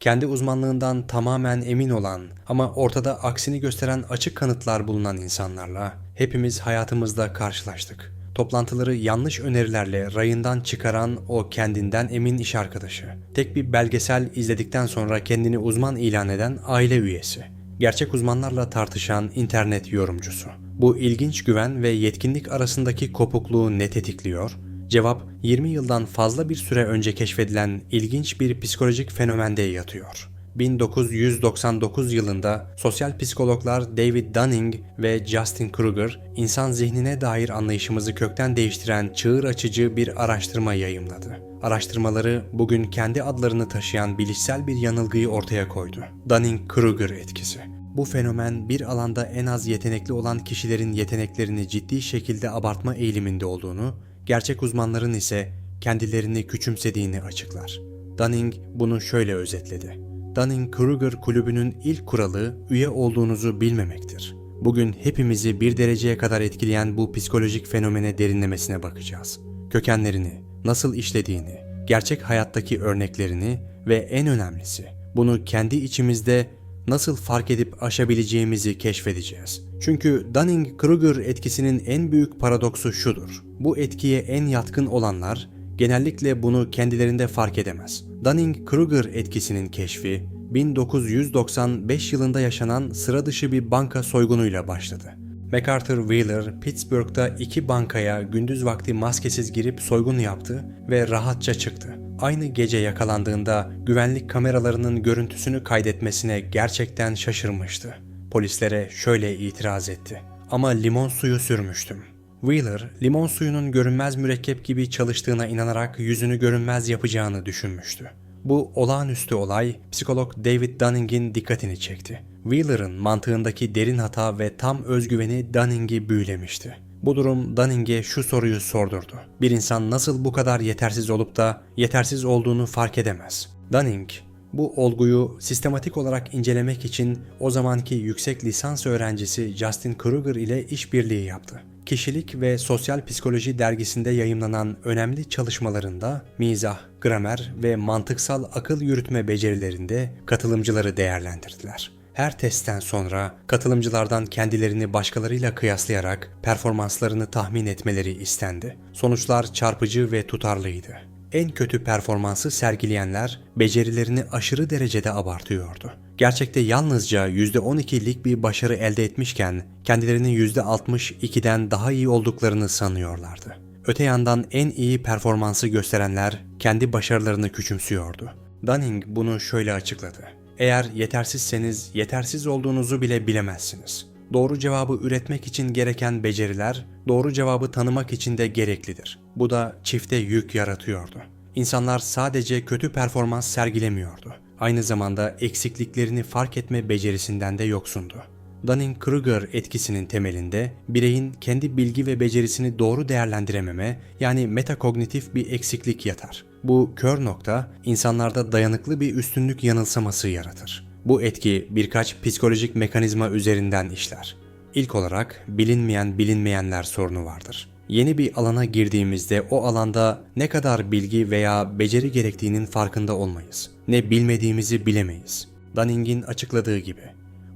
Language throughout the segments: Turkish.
kendi uzmanlığından tamamen emin olan ama ortada aksini gösteren açık kanıtlar bulunan insanlarla hepimiz hayatımızda karşılaştık. Toplantıları yanlış önerilerle rayından çıkaran o kendinden emin iş arkadaşı. Tek bir belgesel izledikten sonra kendini uzman ilan eden aile üyesi. Gerçek uzmanlarla tartışan internet yorumcusu. Bu ilginç güven ve yetkinlik arasındaki kopukluğu ne tetikliyor? Cevap 20 yıldan fazla bir süre önce keşfedilen ilginç bir psikolojik fenomende yatıyor. 1999 yılında sosyal psikologlar David Dunning ve Justin Kruger, insan zihnine dair anlayışımızı kökten değiştiren çığır açıcı bir araştırma yayımladı. Araştırmaları bugün kendi adlarını taşıyan bilişsel bir yanılgıyı ortaya koydu. Dunning-Kruger etkisi. Bu fenomen bir alanda en az yetenekli olan kişilerin yeteneklerini ciddi şekilde abartma eğiliminde olduğunu, gerçek uzmanların ise kendilerini küçümsediğini açıklar. Dunning bunu şöyle özetledi. Dunning-Kruger kulübünün ilk kuralı üye olduğunuzu bilmemektir. Bugün hepimizi bir dereceye kadar etkileyen bu psikolojik fenomene derinlemesine bakacağız. Kökenlerini, nasıl işlediğini, gerçek hayattaki örneklerini ve en önemlisi bunu kendi içimizde nasıl fark edip aşabileceğimizi keşfedeceğiz. Çünkü Dunning-Kruger etkisinin en büyük paradoksu şudur. Bu etkiye en yatkın olanlar genellikle bunu kendilerinde fark edemez. Dunning-Kruger etkisinin keşfi 1995 yılında yaşanan sıra dışı bir banka soygunuyla başladı. MacArthur Wheeler, Pittsburgh'da iki bankaya gündüz vakti maskesiz girip soygun yaptı ve rahatça çıktı. Aynı gece yakalandığında güvenlik kameralarının görüntüsünü kaydetmesine gerçekten şaşırmıştı. Polislere şöyle itiraz etti. Ama limon suyu sürmüştüm. Wheeler, limon suyunun görünmez mürekkep gibi çalıştığına inanarak yüzünü görünmez yapacağını düşünmüştü. Bu olağanüstü olay psikolog David Dunning'in dikkatini çekti. Wheeler'ın mantığındaki derin hata ve tam özgüveni Dunning'i büyülemişti. Bu durum Dunning'e şu soruyu sordurdu. Bir insan nasıl bu kadar yetersiz olup da yetersiz olduğunu fark edemez? Dunning, bu olguyu sistematik olarak incelemek için o zamanki yüksek lisans öğrencisi Justin Kruger ile işbirliği yaptı. Kişilik ve Sosyal Psikoloji dergisinde yayımlanan önemli çalışmalarında mizah, gramer ve mantıksal akıl yürütme becerilerinde katılımcıları değerlendirdiler. Her testten sonra katılımcılardan kendilerini başkalarıyla kıyaslayarak performanslarını tahmin etmeleri istendi. Sonuçlar çarpıcı ve tutarlıydı. En kötü performansı sergileyenler becerilerini aşırı derecede abartıyordu. Gerçekte yalnızca %12'lik bir başarı elde etmişken kendilerinin %62'den daha iyi olduklarını sanıyorlardı. Öte yandan en iyi performansı gösterenler kendi başarılarını küçümsüyordu. Dunning bunu şöyle açıkladı. Eğer yetersizseniz yetersiz olduğunuzu bile bilemezsiniz. Doğru cevabı üretmek için gereken beceriler, doğru cevabı tanımak için de gereklidir. Bu da çifte yük yaratıyordu. İnsanlar sadece kötü performans sergilemiyordu. Aynı zamanda eksikliklerini fark etme becerisinden de yoksundu. Dunning-Kruger etkisinin temelinde bireyin kendi bilgi ve becerisini doğru değerlendirememe yani metakognitif bir eksiklik yatar. Bu kör nokta insanlarda dayanıklı bir üstünlük yanılsaması yaratır. Bu etki birkaç psikolojik mekanizma üzerinden işler. İlk olarak bilinmeyen bilinmeyenler sorunu vardır. Yeni bir alana girdiğimizde o alanda ne kadar bilgi veya beceri gerektiğinin farkında olmayız. Ne bilmediğimizi bilemeyiz. Dunning'in açıkladığı gibi.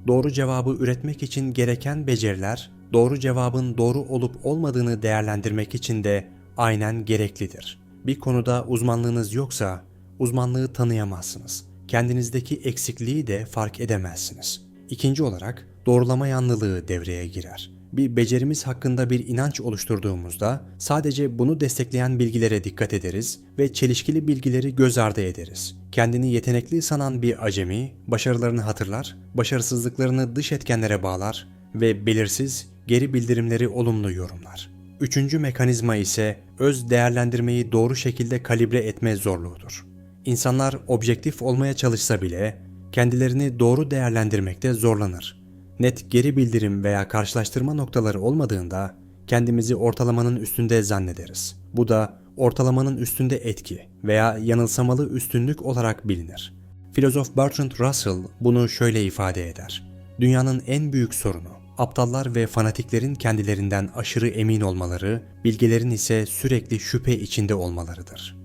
Doğru cevabı üretmek için gereken beceriler, doğru cevabın doğru olup olmadığını değerlendirmek için de aynen gereklidir. Bir konuda uzmanlığınız yoksa uzmanlığı tanıyamazsınız. Kendinizdeki eksikliği de fark edemezsiniz. İkinci olarak doğrulama yanlılığı devreye girer. Bir becerimiz hakkında bir inanç oluşturduğumuzda sadece bunu destekleyen bilgilere dikkat ederiz ve çelişkili bilgileri göz ardı ederiz. Kendini yetenekli sanan bir acemi başarılarını hatırlar, başarısızlıklarını dış etkenlere bağlar ve belirsiz geri bildirimleri olumlu yorumlar. Üçüncü mekanizma ise öz değerlendirmeyi doğru şekilde kalibre etme zorluğudur. İnsanlar objektif olmaya çalışsa bile kendilerini doğru değerlendirmekte zorlanır. Net geri bildirim veya karşılaştırma noktaları olmadığında kendimizi ortalamanın üstünde zannederiz. Bu da ortalamanın üstünde etki veya yanılsamalı üstünlük olarak bilinir. Filozof Bertrand Russell bunu şöyle ifade eder. Dünyanın en büyük sorunu aptallar ve fanatiklerin kendilerinden aşırı emin olmaları, bilgelerin ise sürekli şüphe içinde olmalarıdır.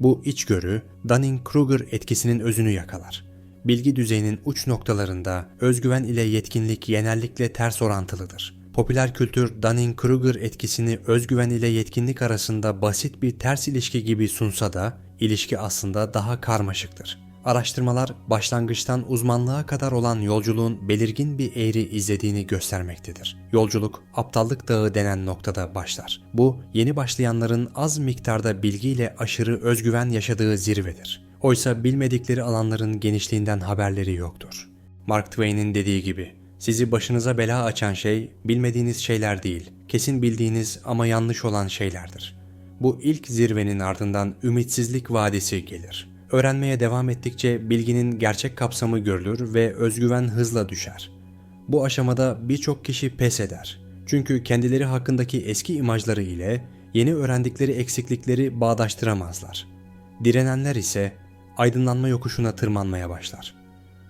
Bu içgörü Dunning-Kruger etkisinin özünü yakalar. bilgi düzeyinin uç noktalarında özgüven ile yetkinlik genellikle ters orantılıdır. Popüler kültür Dunning-Kruger etkisini özgüven ile yetkinlik arasında basit bir ters ilişki gibi sunsa da ilişki aslında daha karmaşıktır. Araştırmalar başlangıçtan uzmanlığa kadar olan yolculuğun belirgin bir eğri izlediğini göstermektedir. Yolculuk aptallık dağı denen noktada başlar. Bu yeni başlayanların az miktarda bilgiyle aşırı özgüven yaşadığı zirvedir. Oysa bilmedikleri alanların genişliğinden haberleri yoktur. Mark Twain'in dediği gibi, sizi başınıza bela açan şey bilmediğiniz şeyler değil, kesin bildiğiniz ama yanlış olan şeylerdir. Bu ilk zirvenin ardından ümitsizlik vadisi gelir. Öğrenmeye devam ettikçe bilginin gerçek kapsamı görülür ve özgüven hızla düşer. Bu aşamada birçok kişi pes eder. Çünkü kendileri hakkındaki eski imajları ile yeni öğrendikleri eksiklikleri bağdaştıramazlar. Direnenler ise aydınlanma yokuşuna tırmanmaya başlar.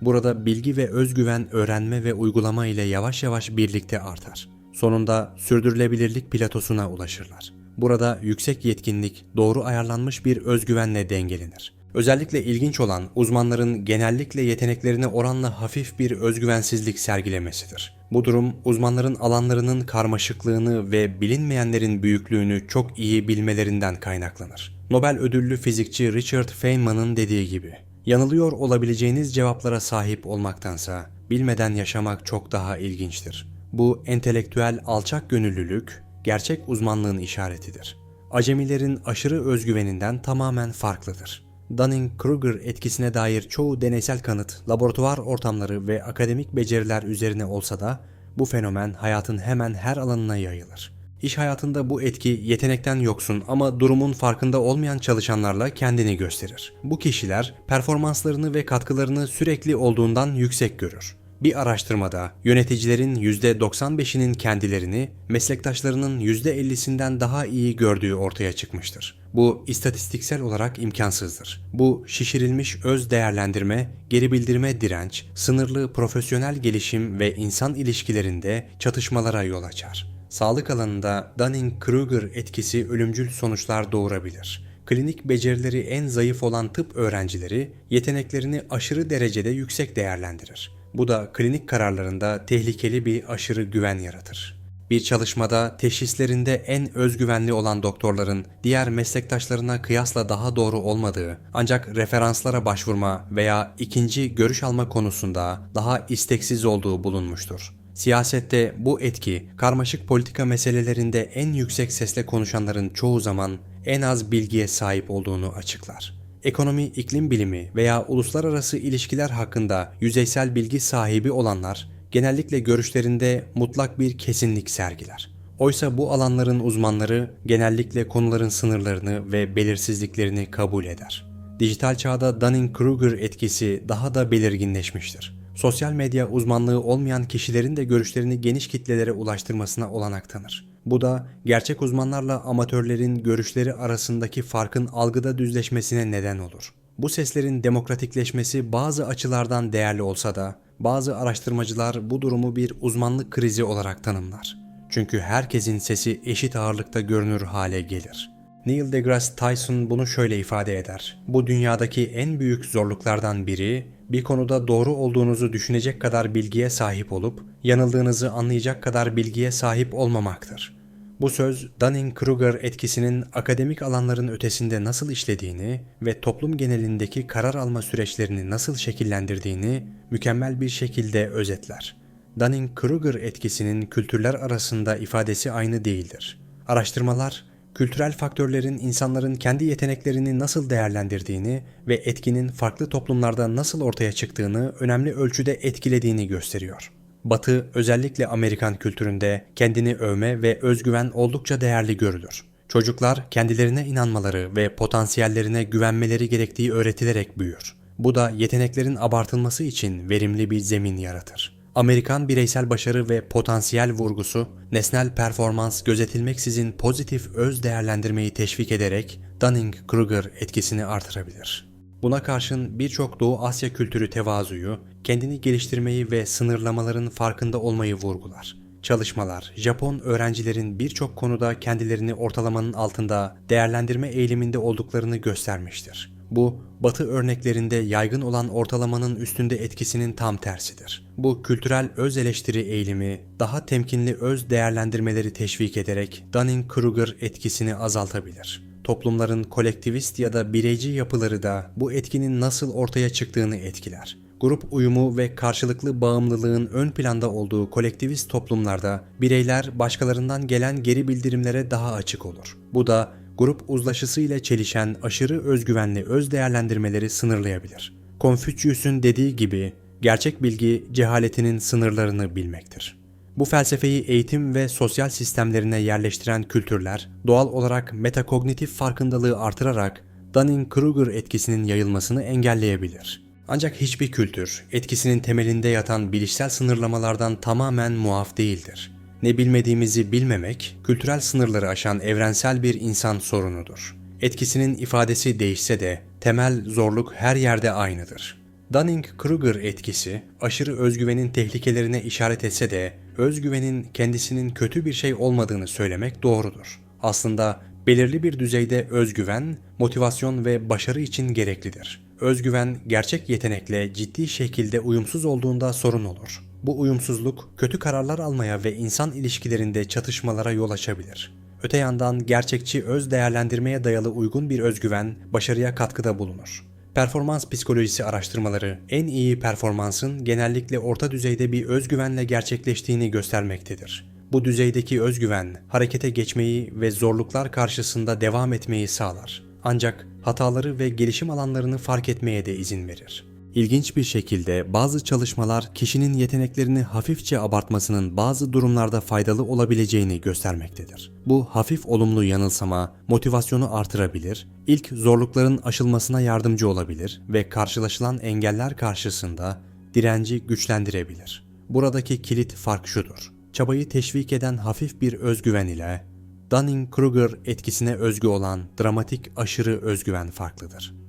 Burada bilgi ve özgüven öğrenme ve uygulama ile yavaş yavaş birlikte artar. Sonunda sürdürülebilirlik platosuna ulaşırlar. Burada yüksek yetkinlik doğru ayarlanmış bir özgüvenle dengelenir. Özellikle ilginç olan uzmanların genellikle yeteneklerine oranla hafif bir özgüvensizlik sergilemesidir. Bu durum uzmanların alanlarının karmaşıklığını ve bilinmeyenlerin büyüklüğünü çok iyi bilmelerinden kaynaklanır. Nobel ödüllü fizikçi Richard Feynman'ın dediği gibi, yanılıyor olabileceğiniz cevaplara sahip olmaktansa bilmeden yaşamak çok daha ilginçtir. Bu entelektüel alçak gönüllülük gerçek uzmanlığın işaretidir. Acemilerin aşırı özgüveninden tamamen farklıdır. Dunning-Kruger etkisine dair çoğu deneysel kanıt, laboratuvar ortamları ve akademik beceriler üzerine olsa da bu fenomen hayatın hemen her alanına yayılır. İş hayatında bu etki yetenekten yoksun ama durumun farkında olmayan çalışanlarla kendini gösterir. Bu kişiler performanslarını ve katkılarını sürekli olduğundan yüksek görür. Bir araştırmada yöneticilerin %95'inin kendilerini meslektaşlarının %50'sinden daha iyi gördüğü ortaya çıkmıştır. Bu istatistiksel olarak imkansızdır. Bu şişirilmiş öz değerlendirme, geri bildirme direnç, sınırlı profesyonel gelişim ve insan ilişkilerinde çatışmalara yol açar. Sağlık alanında Dunning-Kruger etkisi ölümcül sonuçlar doğurabilir. Klinik becerileri en zayıf olan tıp öğrencileri yeteneklerini aşırı derecede yüksek değerlendirir. Bu da klinik kararlarında tehlikeli bir aşırı güven yaratır. Bir çalışmada teşhislerinde en özgüvenli olan doktorların diğer meslektaşlarına kıyasla daha doğru olmadığı ancak referanslara başvurma veya ikinci görüş alma konusunda daha isteksiz olduğu bulunmuştur. Siyasette bu etki karmaşık politika meselelerinde en yüksek sesle konuşanların çoğu zaman en az bilgiye sahip olduğunu açıklar. Ekonomi, iklim bilimi veya uluslararası ilişkiler hakkında yüzeysel bilgi sahibi olanlar genellikle görüşlerinde mutlak bir kesinlik sergiler. Oysa bu alanların uzmanları genellikle konuların sınırlarını ve belirsizliklerini kabul eder. Dijital çağda Dunning-Kruger etkisi daha da belirginleşmiştir. Sosyal medya uzmanlığı olmayan kişilerin de görüşlerini geniş kitlelere ulaştırmasına olanak tanır. Bu da gerçek uzmanlarla amatörlerin görüşleri arasındaki farkın algıda düzleşmesine neden olur. Bu seslerin demokratikleşmesi bazı açılardan değerli olsa da bazı araştırmacılar bu durumu bir uzmanlık krizi olarak tanımlar. Çünkü herkesin sesi eşit ağırlıkta görünür hale gelir. Neil deGrasse Tyson bunu şöyle ifade eder. Bu dünyadaki en büyük zorluklardan biri bir konuda doğru olduğunuzu düşünecek kadar bilgiye sahip olup yanıldığınızı anlayacak kadar bilgiye sahip olmamaktır. Bu söz Dunning-Kruger etkisinin akademik alanların ötesinde nasıl işlediğini ve toplum genelindeki karar alma süreçlerini nasıl şekillendirdiğini mükemmel bir şekilde özetler. Dunning-Kruger etkisinin kültürler arasında ifadesi aynı değildir. Araştırmalar kültürel faktörlerin insanların kendi yeteneklerini nasıl değerlendirdiğini ve etkinin farklı toplumlarda nasıl ortaya çıktığını önemli ölçüde etkilediğini gösteriyor. Batı özellikle Amerikan kültüründe kendini övme ve özgüven oldukça değerli görülür. Çocuklar kendilerine inanmaları ve potansiyellerine güvenmeleri gerektiği öğretilerek büyür. Bu da yeteneklerin abartılması için verimli bir zemin yaratır. Amerikan bireysel başarı ve potansiyel vurgusu, nesnel performans gözetilmeksizin pozitif öz değerlendirmeyi teşvik ederek Dunning-Kruger etkisini artırabilir. Buna karşın birçok Doğu Asya kültürü tevazuyu, kendini geliştirmeyi ve sınırlamaların farkında olmayı vurgular. Çalışmalar, Japon öğrencilerin birçok konuda kendilerini ortalamanın altında değerlendirme eğiliminde olduklarını göstermiştir. Bu, Batı örneklerinde yaygın olan ortalamanın üstünde etkisinin tam tersidir. Bu kültürel öz eleştiri eğilimi daha temkinli öz değerlendirmeleri teşvik ederek Dunning-Kruger etkisini azaltabilir. Toplumların kolektivist ya da bireyci yapıları da bu etkinin nasıl ortaya çıktığını etkiler. Grup uyumu ve karşılıklı bağımlılığın ön planda olduğu kolektivist toplumlarda bireyler başkalarından gelen geri bildirimlere daha açık olur. Bu da grup uzlaşısı ile çelişen aşırı özgüvenli öz değerlendirmeleri sınırlayabilir. Konfüçyüs'ün dediği gibi gerçek bilgi cehaletinin sınırlarını bilmektir. Bu felsefeyi eğitim ve sosyal sistemlerine yerleştiren kültürler doğal olarak metakognitif farkındalığı artırarak Dunning-Kruger etkisinin yayılmasını engelleyebilir. Ancak hiçbir kültür etkisinin temelinde yatan bilişsel sınırlamalardan tamamen muaf değildir. Ne bilmediğimizi bilmemek, kültürel sınırları aşan evrensel bir insan sorunudur. Etkisinin ifadesi değişse de temel zorluk her yerde aynıdır. Dunning-Kruger etkisi aşırı özgüvenin tehlikelerine işaret etse de özgüvenin kendisinin kötü bir şey olmadığını söylemek doğrudur. Aslında belirli bir düzeyde özgüven, motivasyon ve başarı için gereklidir. Özgüven gerçek yetenekle ciddi şekilde uyumsuz olduğunda sorun olur. Bu uyumsuzluk kötü kararlar almaya ve insan ilişkilerinde çatışmalara yol açabilir. Öte yandan gerçekçi öz değerlendirmeye dayalı uygun bir özgüven başarıya katkıda bulunur. Performans psikolojisi araştırmaları en iyi performansın genellikle orta düzeyde bir özgüvenle gerçekleştiğini göstermektedir. Bu düzeydeki özgüven harekete geçmeyi ve zorluklar karşısında devam etmeyi sağlar. Ancak hataları ve gelişim alanlarını fark etmeye de izin verir. İlginç bir şekilde bazı çalışmalar kişinin yeteneklerini hafifçe abartmasının bazı durumlarda faydalı olabileceğini göstermektedir. Bu hafif olumlu yanılsama motivasyonu artırabilir, ilk zorlukların aşılmasına yardımcı olabilir ve karşılaşılan engeller karşısında direnci güçlendirebilir. Buradaki kilit fark şudur. Çabayı teşvik eden hafif bir özgüven ile Dunning-Kruger etkisine özgü olan dramatik aşırı özgüven farklıdır.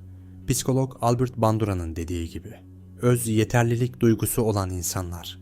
Psikolog Albert Bandura'nın dediği gibi, öz yeterlilik duygusu olan insanlar,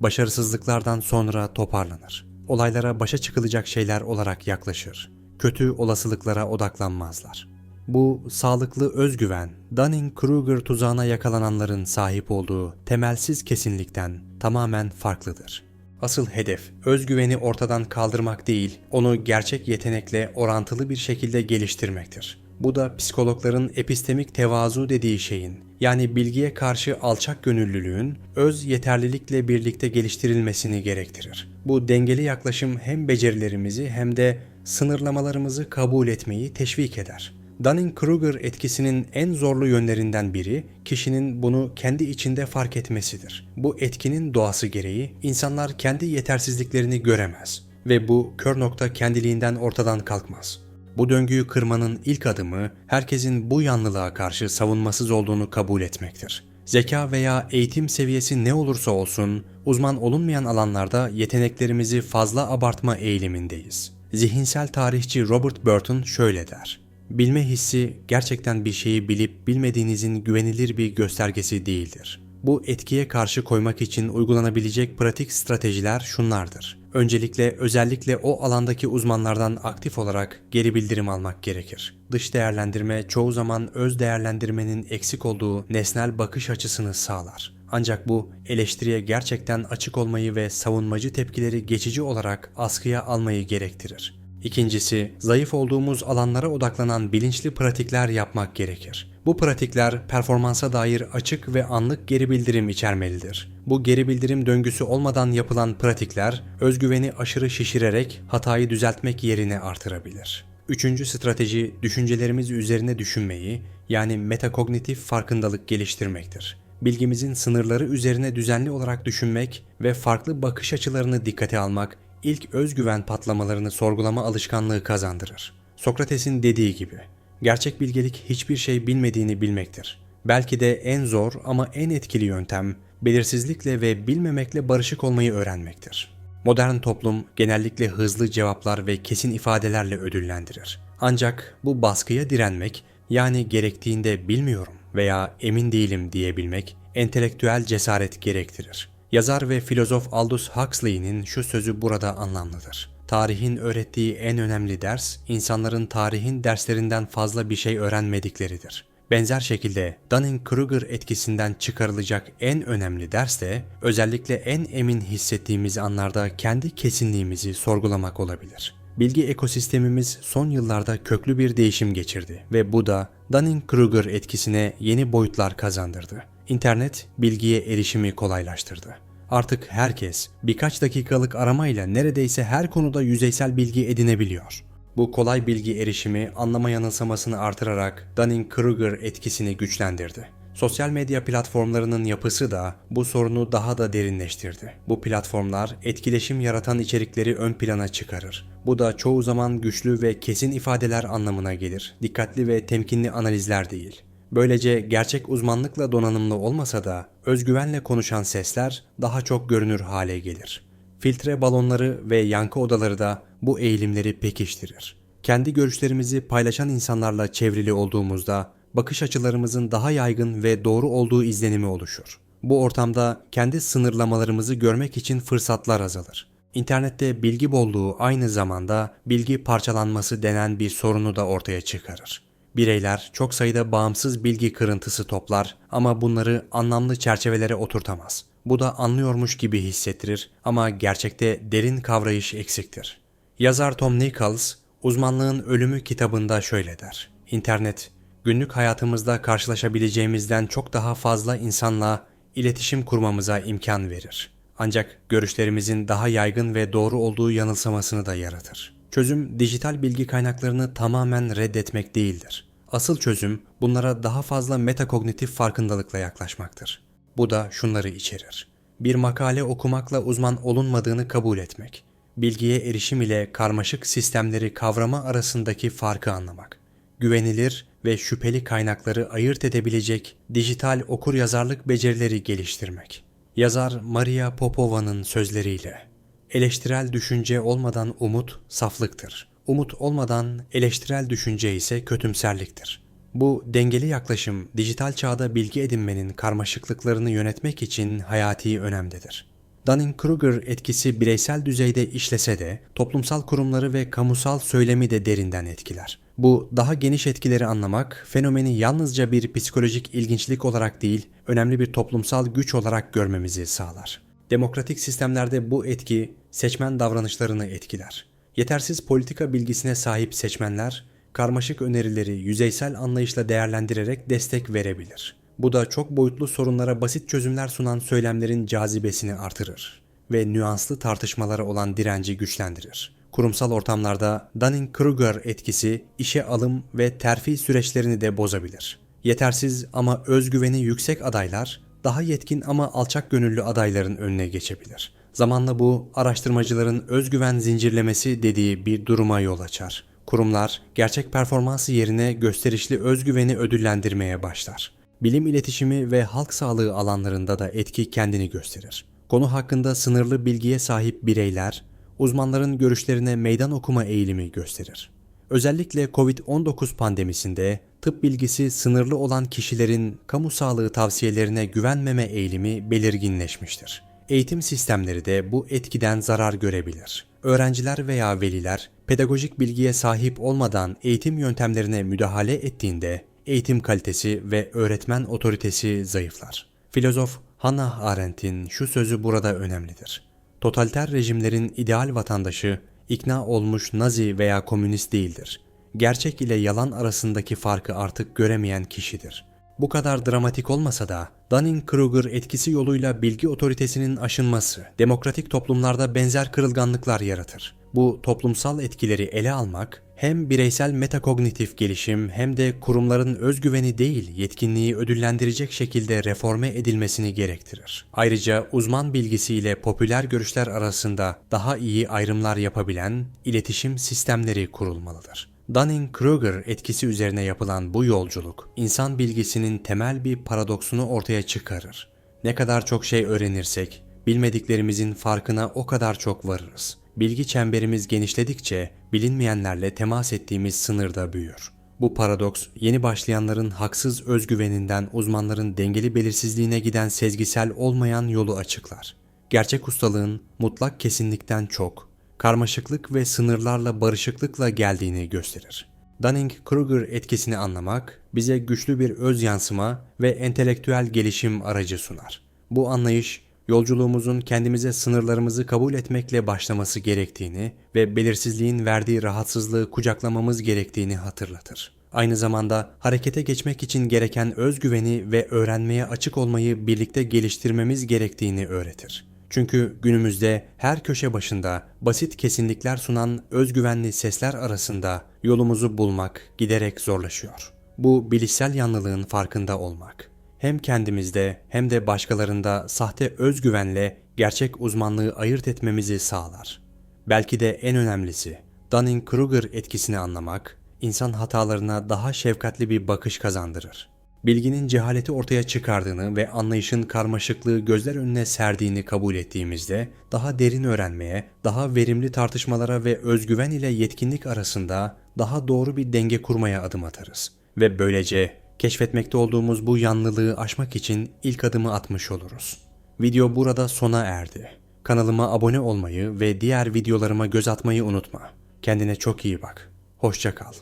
başarısızlıklardan sonra toparlanır. Olaylara başa çıkılacak şeyler olarak yaklaşır. Kötü olasılıklara odaklanmazlar. Bu sağlıklı özgüven, Dunning-Kruger tuzağına yakalananların sahip olduğu temelsiz kesinlikten tamamen farklıdır. Asıl hedef özgüveni ortadan kaldırmak değil, onu gerçek yetenekle orantılı bir şekilde geliştirmektir. Bu da psikologların epistemik tevazu dediği şeyin, yani bilgiye karşı alçak gönüllülüğün öz yeterlilikle birlikte geliştirilmesini gerektirir. Bu dengeli yaklaşım hem becerilerimizi hem de sınırlamalarımızı kabul etmeyi teşvik eder. Dunning-Kruger etkisinin en zorlu yönlerinden biri kişinin bunu kendi içinde fark etmesidir. Bu etkinin doğası gereği insanlar kendi yetersizliklerini göremez ve bu kör nokta kendiliğinden ortadan kalkmaz. Bu döngüyü kırmanın ilk adımı herkesin bu yanlılığa karşı savunmasız olduğunu kabul etmektir. Zeka veya eğitim seviyesi ne olursa olsun uzman olunmayan alanlarda yeteneklerimizi fazla abartma eğilimindeyiz. Zihinsel tarihçi Robert Burton şöyle der. Bilme hissi gerçekten bir şeyi bilip bilmediğinizin güvenilir bir göstergesi değildir. Bu etkiye karşı koymak için uygulanabilecek pratik stratejiler şunlardır. Öncelikle özellikle o alandaki uzmanlardan aktif olarak geri bildirim almak gerekir. Dış değerlendirme çoğu zaman öz değerlendirmenin eksik olduğu nesnel bakış açısını sağlar. Ancak bu eleştiriye gerçekten açık olmayı ve savunmacı tepkileri geçici olarak askıya almayı gerektirir. İkincisi, zayıf olduğumuz alanlara odaklanan bilinçli pratikler yapmak gerekir. Bu pratikler performansa dair açık ve anlık geri bildirim içermelidir. Bu geri bildirim döngüsü olmadan yapılan pratikler özgüveni aşırı şişirerek hatayı düzeltmek yerine artırabilir. Üçüncü strateji düşüncelerimiz üzerine düşünmeyi yani metakognitif farkındalık geliştirmektir. Bilgimizin sınırları üzerine düzenli olarak düşünmek ve farklı bakış açılarını dikkate almak ilk özgüven patlamalarını sorgulama alışkanlığı kazandırır. Sokrates'in dediği gibi, gerçek bilgelik hiçbir şey bilmediğini bilmektir. Belki de en zor ama en etkili yöntem, belirsizlikle ve bilmemekle barışık olmayı öğrenmektir. Modern toplum genellikle hızlı cevaplar ve kesin ifadelerle ödüllendirir. Ancak bu baskıya direnmek, yani gerektiğinde bilmiyorum veya emin değilim diyebilmek, entelektüel cesaret gerektirir. Yazar ve filozof Aldous Huxley'nin şu sözü burada anlamlıdır. Tarihin öğrettiği en önemli ders, insanların tarihin derslerinden fazla bir şey öğrenmedikleridir. Benzer şekilde Dunning-Kruger etkisinden çıkarılacak en önemli ders de özellikle en emin hissettiğimiz anlarda kendi kesinliğimizi sorgulamak olabilir. Bilgi ekosistemimiz son yıllarda köklü bir değişim geçirdi ve bu da Dunning-Kruger etkisine yeni boyutlar kazandırdı. İnternet bilgiye erişimi kolaylaştırdı. Artık herkes birkaç dakikalık aramayla neredeyse her konuda yüzeysel bilgi edinebiliyor. Bu kolay bilgi erişimi anlama yanılsamasını artırarak Dunning-Kruger etkisini güçlendirdi. Sosyal medya platformlarının yapısı da bu sorunu daha da derinleştirdi. Bu platformlar etkileşim yaratan içerikleri ön plana çıkarır. Bu da çoğu zaman güçlü ve kesin ifadeler anlamına gelir. Dikkatli ve temkinli analizler değil. Böylece gerçek uzmanlıkla donanımlı olmasa da özgüvenle konuşan sesler daha çok görünür hale gelir. Filtre balonları ve yankı odaları da bu eğilimleri pekiştirir. Kendi görüşlerimizi paylaşan insanlarla çevrili olduğumuzda bakış açılarımızın daha yaygın ve doğru olduğu izlenimi oluşur. Bu ortamda kendi sınırlamalarımızı görmek için fırsatlar azalır. İnternette bilgi bolluğu aynı zamanda bilgi parçalanması denen bir sorunu da ortaya çıkarır. Bireyler çok sayıda bağımsız bilgi kırıntısı toplar ama bunları anlamlı çerçevelere oturtamaz. Bu da anlıyormuş gibi hissettirir ama gerçekte derin kavrayış eksiktir. Yazar Tom Nichols, Uzmanlığın Ölümü kitabında şöyle der. İnternet, günlük hayatımızda karşılaşabileceğimizden çok daha fazla insanla iletişim kurmamıza imkan verir. Ancak görüşlerimizin daha yaygın ve doğru olduğu yanılsamasını da yaratır. Çözüm dijital bilgi kaynaklarını tamamen reddetmek değildir. Asıl çözüm bunlara daha fazla metakognitif farkındalıkla yaklaşmaktır. Bu da şunları içerir. Bir makale okumakla uzman olunmadığını kabul etmek. Bilgiye erişim ile karmaşık sistemleri kavrama arasındaki farkı anlamak. Güvenilir ve şüpheli kaynakları ayırt edebilecek dijital okur yazarlık becerileri geliştirmek. Yazar Maria Popova'nın sözleriyle Eleştirel düşünce olmadan umut saflıktır. Umut olmadan eleştirel düşünce ise kötümserliktir. Bu dengeli yaklaşım dijital çağda bilgi edinmenin karmaşıklıklarını yönetmek için hayati önemdedir. Dunning-Kruger etkisi bireysel düzeyde işlese de toplumsal kurumları ve kamusal söylemi de derinden etkiler. Bu daha geniş etkileri anlamak, fenomeni yalnızca bir psikolojik ilginçlik olarak değil, önemli bir toplumsal güç olarak görmemizi sağlar. Demokratik sistemlerde bu etki seçmen davranışlarını etkiler. Yetersiz politika bilgisine sahip seçmenler, karmaşık önerileri yüzeysel anlayışla değerlendirerek destek verebilir. Bu da çok boyutlu sorunlara basit çözümler sunan söylemlerin cazibesini artırır ve nüanslı tartışmalara olan direnci güçlendirir. Kurumsal ortamlarda Dunning-Kruger etkisi işe alım ve terfi süreçlerini de bozabilir. Yetersiz ama özgüveni yüksek adaylar daha yetkin ama alçak gönüllü adayların önüne geçebilir. Zamanla bu araştırmacıların özgüven zincirlemesi dediği bir duruma yol açar. Kurumlar gerçek performansı yerine gösterişli özgüveni ödüllendirmeye başlar. Bilim iletişimi ve halk sağlığı alanlarında da etki kendini gösterir. Konu hakkında sınırlı bilgiye sahip bireyler, uzmanların görüşlerine meydan okuma eğilimi gösterir. Özellikle COVID-19 pandemisinde tıp bilgisi sınırlı olan kişilerin kamu sağlığı tavsiyelerine güvenmeme eğilimi belirginleşmiştir. Eğitim sistemleri de bu etkiden zarar görebilir. Öğrenciler veya veliler pedagojik bilgiye sahip olmadan eğitim yöntemlerine müdahale ettiğinde eğitim kalitesi ve öğretmen otoritesi zayıflar. Filozof Hannah Arendt'in şu sözü burada önemlidir. Totaliter rejimlerin ideal vatandaşı ikna olmuş Nazi veya komünist değildir. Gerçek ile yalan arasındaki farkı artık göremeyen kişidir. Bu kadar dramatik olmasa da Dunning-Kruger etkisi yoluyla bilgi otoritesinin aşınması demokratik toplumlarda benzer kırılganlıklar yaratır. Bu toplumsal etkileri ele almak hem bireysel metakognitif gelişim hem de kurumların özgüveni değil yetkinliği ödüllendirecek şekilde reforme edilmesini gerektirir. Ayrıca uzman bilgisiyle popüler görüşler arasında daha iyi ayrımlar yapabilen iletişim sistemleri kurulmalıdır. Dunning-Kruger etkisi üzerine yapılan bu yolculuk, insan bilgisinin temel bir paradoksunu ortaya çıkarır. Ne kadar çok şey öğrenirsek, bilmediklerimizin farkına o kadar çok varırız. Bilgi çemberimiz genişledikçe bilinmeyenlerle temas ettiğimiz sınırda büyür. Bu paradoks yeni başlayanların haksız özgüveninden uzmanların dengeli belirsizliğine giden sezgisel olmayan yolu açıklar. Gerçek ustalığın mutlak kesinlikten çok, karmaşıklık ve sınırlarla barışıklıkla geldiğini gösterir. Dunning-Kruger etkisini anlamak bize güçlü bir öz yansıma ve entelektüel gelişim aracı sunar. Bu anlayış yolculuğumuzun kendimize sınırlarımızı kabul etmekle başlaması gerektiğini ve belirsizliğin verdiği rahatsızlığı kucaklamamız gerektiğini hatırlatır. Aynı zamanda harekete geçmek için gereken özgüveni ve öğrenmeye açık olmayı birlikte geliştirmemiz gerektiğini öğretir. Çünkü günümüzde her köşe başında basit kesinlikler sunan özgüvenli sesler arasında yolumuzu bulmak giderek zorlaşıyor. Bu bilişsel yanlılığın farkında olmak. Hem kendimizde hem de başkalarında sahte özgüvenle gerçek uzmanlığı ayırt etmemizi sağlar. Belki de en önemlisi Dunning-Kruger etkisini anlamak, insan hatalarına daha şefkatli bir bakış kazandırır. Bilginin cehaleti ortaya çıkardığını ve anlayışın karmaşıklığı gözler önüne serdiğini kabul ettiğimizde daha derin öğrenmeye, daha verimli tartışmalara ve özgüven ile yetkinlik arasında daha doğru bir denge kurmaya adım atarız. Ve böylece keşfetmekte olduğumuz bu yanlılığı aşmak için ilk adımı atmış oluruz. Video burada sona erdi. Kanalıma abone olmayı ve diğer videolarıma göz atmayı unutma. Kendine çok iyi bak. Hoşça kal.